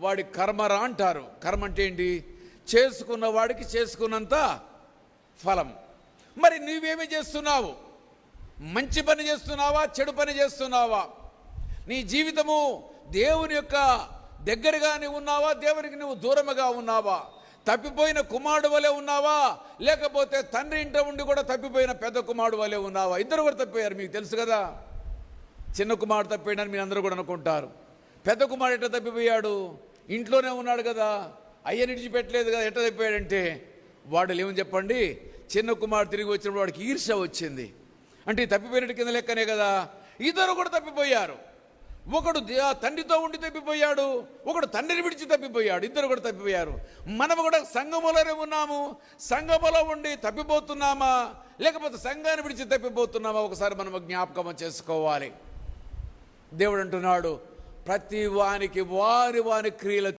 వాడి కర్మరా అంటారు. కర్మ అంటే ఏంటి? చేసుకున్న వాడికి చేసుకున్నంత ఫలం మరి నువ్వేమి చేస్తున్నావు? మంచి పని చేస్తున్నావా? చెడు పని చేస్తున్నావా? నీ జీవితము దేవుని యొక్క దగ్గరగానే ఉన్నావా? దేవునికి నువ్వు దూరముగా ఉన్నావా? తప్పిపోయిన కుమారుడు వలె ఉన్నావా? లేకపోతే తండ్రి ఇంట ఉండి కూడా తప్పిపోయిన పెద్ద కుమారుడు వలె ఉన్నావా? ఇద్దరు కూడా తప్పిపోయారు మీకు తెలుసు కదా. చిన్న కుమారుడు తప్పిపోయాడని మీరు అందరూ కూడా అనుకుంటారు. పెద్ద కుమారుడు ఎట్లా తప్పిపోయాడు? ఇంట్లోనే ఉన్నాడు కదా. అయ్యని విడిచిపెట్టలేదు కదా ఎట్ట తప్పిపోయాడంటే వాడు ఏమని చెప్పండి. చిన్న కుమారుడు తిరిగి వచ్చినప్పుడు వాడికి ఈర్ష వచ్చింది. అంటే తప్పిపోయినట్టు కింద లెక్కనే కదా. ఇద్దరు కూడా తప్పిపోయారు. ఒకడు ఆ తండ్రితో ఉండి తప్పిపోయాడు. ఒకడు తండ్రిని విడిచి తప్పిపోయాడు. ఇద్దరు కూడా తప్పిపోయారు. మనం కూడా సంఘములోనే ఉన్నాము. సంఘములో ఉండి తప్పిపోతున్నామా? లేకపోతే సంఘాన్ని విడిచి తప్పిపోతున్నామా? ఒకసారి మనం జ్ఞాపకం చేసుకోవాలి. దేవుడు అంటున్నాడు ప్రతి వానికి వారి వారి క్రియల